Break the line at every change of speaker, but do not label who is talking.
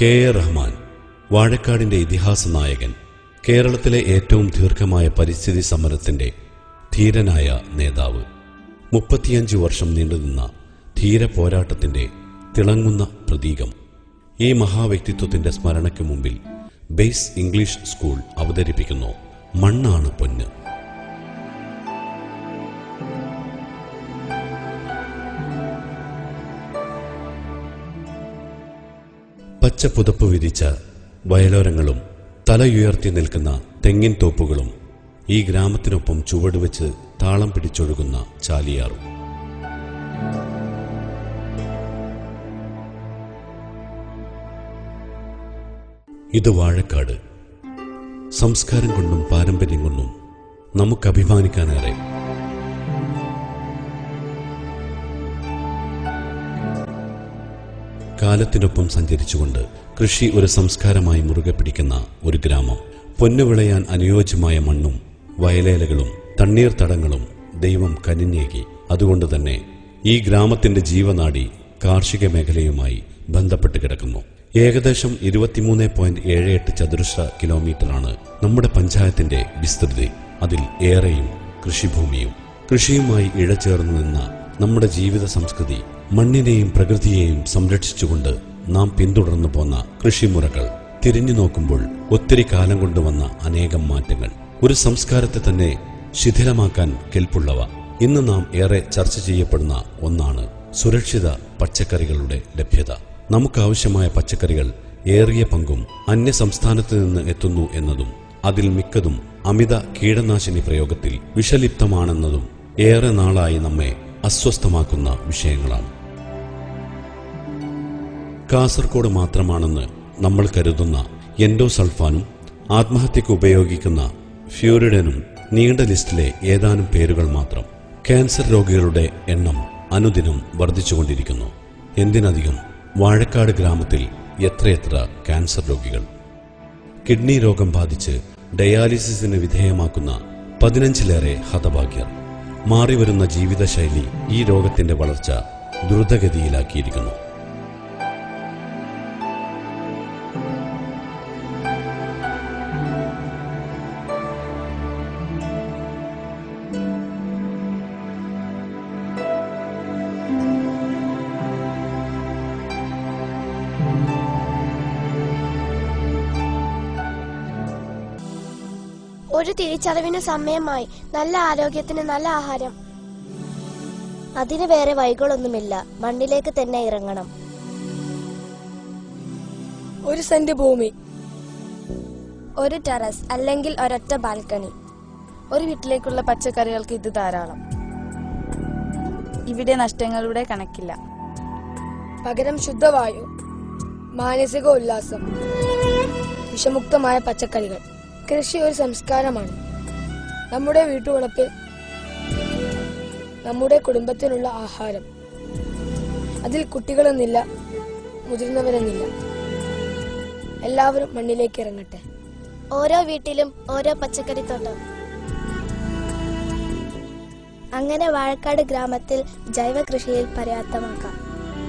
K A Rahman വാഴക്കാടിന്റെ ഇതിഹാസ നായകൻ കേരളത്തിലെ ഏറ്റവും ദീർഘമായ പരിസ്ഥിതി സമരത്തിന്റെ ധീരനായ നേതാവ്. മുപ്പത്തിയഞ്ച് വർഷം നീണ്ടുനിന്ന ധീര പോരാട്ടത്തിന്റെ തിളങ്ങുന്ന പ്രതീകം. ഈ മഹാവ്യക്തിത്വത്തിന്റെ സ്മരണയ്ക്ക് മുമ്പിൽ ബേസ് ഇംഗ്ലീഷ് സ്കൂൾ അവതരിപ്പിക്കുന്നു. മണ്ണാണ് പൊന്ന്. പച്ച പുതപ്പ് വിരിച്ച വയലോരങ്ങളും തലയുയർത്തി നിൽക്കുന്ന തെങ്ങിൻ തോപ്പുകളും ഈ ഗ്രാമത്തിനൊപ്പം ചുവടുവെച്ച് താളം പിടിച്ചൊഴുകുന്ന ചാലിയാറും. ഇത് വാഴക്കാട്. സംസ്കാരം കൊണ്ടും പാരമ്പര്യം കൊണ്ടും നമുക്ക് അഭിമാനിക്കാനേറെ കാലത്തിനൊപ്പം സഞ്ചരിച്ചുകൊണ്ട് കൃഷി ഒരു സംസ്കാരമായി മുറുകെ പിടിക്കുന്ന ഒരു ഗ്രാമം. പൊന്നുവിളയാൻ അനുയോജ്യമായ മണ്ണും വയലേലകളും തണ്ണീർത്തടങ്ങളും ദൈവം കനിഞ്ഞേകി. അതുകൊണ്ട് തന്നെ ഈ ഗ്രാമത്തിന്റെ ജീവനാടി കാർഷിക മേഖലയുമായി ബന്ധപ്പെട്ട് കിടക്കുന്നു. ഏകദേശം ഇരുപത്തിമൂന്ന് പോയിന്റ് ഏഴ് എട്ട് ചതുരശ്ര കിലോമീറ്ററാണ് നമ്മുടെ പഞ്ചായത്തിന്റെ വിസ്തൃതി. അതിൽ ഏറെയും കൃഷിഭൂമിയും കൃഷിയുമായി ഇഴചേർന്നു നിന്ന നമ്മുടെ ജീവിത സംസ്കൃതി മണ്ണിനെയും പ്രകൃതിയെയും സംരക്ഷിച്ചുകൊണ്ട് നാം പിന്തുടർന്നു പോന്ന കൃഷിമുറകൾ തിരിഞ്ഞു നോക്കുമ്പോൾ ഒത്തിരി കാലം കൊണ്ടുവന്ന അനേകം മാറ്റങ്ങൾ. ഒരു സംസ്കാരത്തെ തന്നെ ശിഥിലമാക്കാൻ കെൽപ്പുള്ളവ. ഇന്ന് നാം ഏറെ ചർച്ച ചെയ്യപ്പെടുന്ന ഒന്നാണ് സുരക്ഷിത പച്ചക്കറികളുടെ ലഭ്യത. നമുക്കാവശ്യമായ പച്ചക്കറികൾ ഏറിയ പങ്കും അന്യ സംസ്ഥാനത്ത് നിന്ന് എത്തുന്നു എന്നതും അതിൽ മിക്കതും അമിത കീടനാശിനി പ്രയോഗത്തിൽ വിഷലിപ്തമാണെന്നതും ഏറെ നാളായി നമ്മെ അസ്വസ്ഥമാക്കുന്ന വിഷയങ്ങളാണ്. കാസർഗോഡ് മാത്രമാണെന്ന് നമ്മൾ കരുതുന്ന എൻഡോസൾഫാനും ആത്മഹത്യക്ക് ഉപയോഗിക്കുന്ന ഫ്യൂരിഡനും നീണ്ട ലിസ്റ്റിലെ ഏതാനും പേരുകൾ മാത്രം ക്യാൻസർ രോഗികളുടെ എണ്ണം അനുദിനം വർദ്ധിച്ചുകൊണ്ടിരിക്കുന്നു. എന്തിനധികം വാഴക്കാട് ഗ്രാമത്തിൽ എത്രയെത്ര ക്യാൻസർ രോഗികൾ? കിഡ്നി രോഗം ബാധിച്ച് ഡയാലിസിസിന് വിധേയമാക്കുന്ന പതിനഞ്ചിലേറെ ഹതഭാഗ്യർ. മാറിവരുന്ന ജീവിതശൈലി ഈ രോഗത്തിന്റെ വളർച്ച ദ്രുതഗതിയിലാക്കിയിരിക്കുന്നു.
ഒരു തിരിച്ചറിവിന് സമയമായി. നല്ല ആരോഗ്യത്തിന് നല്ല ആഹാരം. അതിന് വേറെ വൈകളൊന്നുമില്ല മണ്ണിലേക്ക് തന്നെ ഇറങ്ങണം.
ഒരു സെന്റ് ഭൂമി.
ഒരു ടെറസ് അല്ലെങ്കിൽ ഒരൊറ്റ ബാൽക്കണി.
ഒരു വീട്ടിലേക്കുള്ള പച്ചക്കറികൾക്ക് ഇത് ധാരാളം. ഇവിടെ നഷ്ടങ്ങളുടെ കണക്കില്ല. പകരം ശുദ്ധവായു മാനസിക ഉല്ലാസം വിഷമുക്തമായ പച്ചക്കറികൾ. കൃഷി ഒരു സംസ്കാരമാണ്. നമ്മുടെ വീട്ടുവളപ്പിൽ നമ്മുടെ കുടുംബത്തിനുള്ള ആഹാരം. അതിൽ കുട്ടികളെന്നില്ല മുതിർന്നവരെന്നില്ല. എല്ലാവരും മണ്ണിലേക്ക് ഇറങ്ങട്ടെ.
ഓരോ വീട്ടിലും ഓരോ പച്ചക്കറി തോട്ടം അങ്ങനെ വാഴക്കാട് ഗ്രാമത്തിൽ ജൈവ കൃഷിയിൽ പര്യാപ്തമാക്കാം.